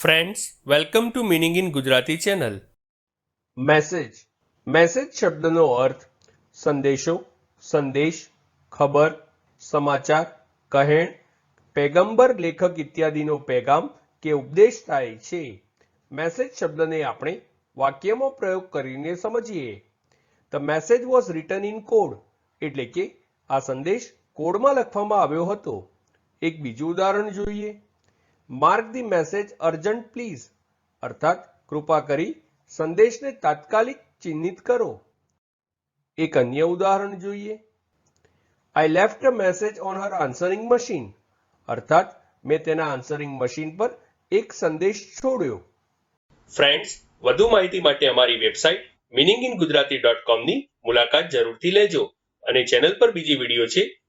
Friends welcome to meaning in Gujarati channel message message શબ્દનો અર્થ, સંદેશો, સંદેશ, ખબર, સમાચાર, કહેણ, પેગંબર, લેખક ઇત્યાદિનો પેગામ કે ઉપદેશ થાય છે. મેસેજ શબ્દને આપણે વાક્યમાં પ્રયોગ કરીને સમજીએ. The message was written in code એટલે કે આ સંદેશ કોડમાં લખવામાં આવ્યો હતો. એક બીજું ઉદાહરણ જોઈએ. Mark the message urgent, please. અર્થાત, કૃપા કરી સંદેશને તાત્કાલિક ચિહ્નિત કરો. એક અન્ય ઉદાહરણ જોઈએ. I left a message on her answering machine અર્થાત, મેં તેના આન્સરિંગ મશીન પર એક સંદેશ છોડ્યો. ફ્રેન્ડ્સ વધુ માહિતી માટે અમારી website meaning in Gujarati dot કોમની મુલાકાત જરૂરથી લેજો અને ચેનલ પર બીજી વીડિયો છે